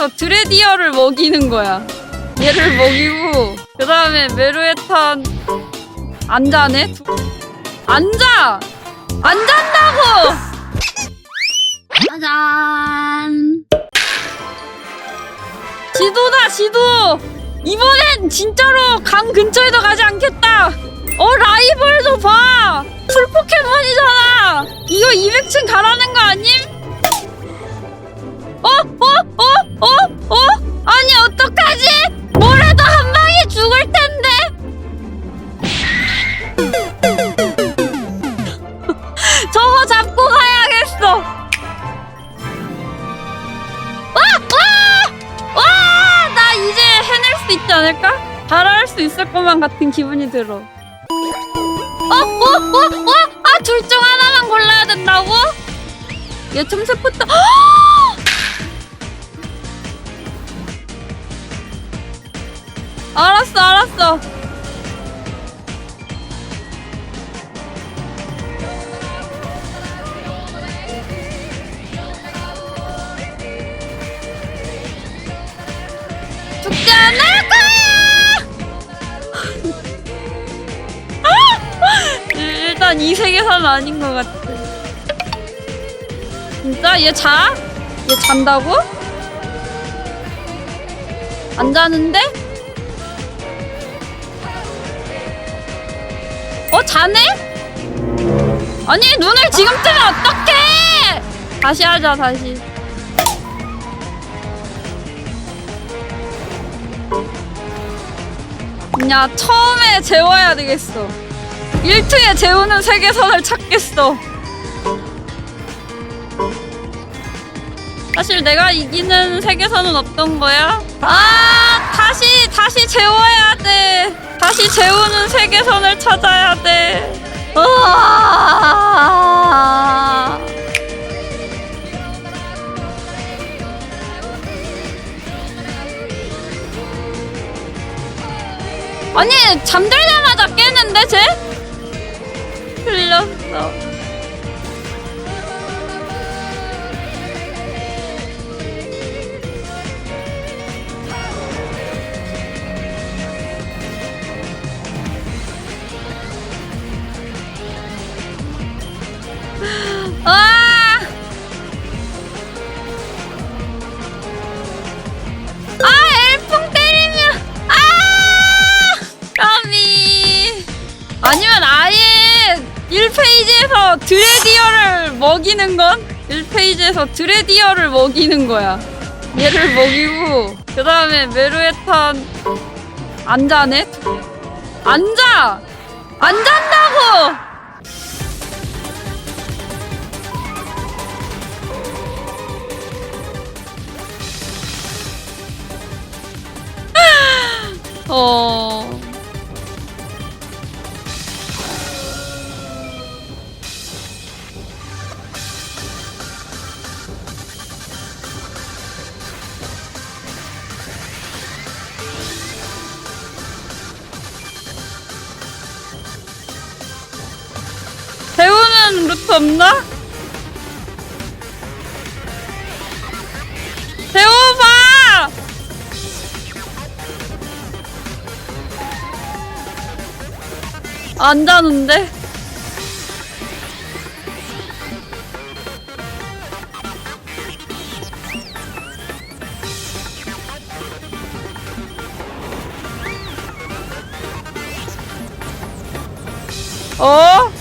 페이지에서 드레디어를 먹이는 거야. 얘를 먹이고 그 다음에 메루에탄 안 자네? 앉아! 안 잔다고! 짜잔! 지도다 지도! 이번엔 진짜로 강 근처에도 가지 않겠다! 어 라이벌도 봐! 풀 포켓몬이잖아! 이거 200층 가라는 거 아님? 어? 어? 어? 어? 어? 아니 어떡하지? 뭐래도 한 방에 죽을 텐데! 저거 잡고 가야겠어! 와! 와! 와! 나 이제 해낼 수 있지 않을까? 잘할 수 있을 것만 같은 기분이 들어. 어? 어? 어? 어? 아, 둘 중 하나만 골라야 된다고? 얘 틈새부터. 알았어, 알았어. 죽지 않을! 일단 이 세계사는 아닌 것 같아. 진짜? 얘 자? 얘 잔다고? 안 자는데? 어, 자네? 아니, 눈을 지금 뜨면 어떡해! 다시 하자, 다시. 야, 처음에 재워야 되겠어. 1트에 재우는 세계선을 찾겠어. 사실 내가 이기는 세계선은 어떤 거야? 아, 다시, 다시 재워야 돼. 다시 재우는 세계선을 찾아야 돼. 으아. 아니, 잠들자마자 깨는데, 쟤? 틀렸어. 아니면 아예 1페이지에서 드레디어를 먹이는 건 1페이지에서 드레디어를 먹이는 거야. 얘를 먹이고 그 다음에 메루에탄 안 자네? 앉아! 안 잔다고! 어. 루트 없나? 배워봐! 안 자는데? 어?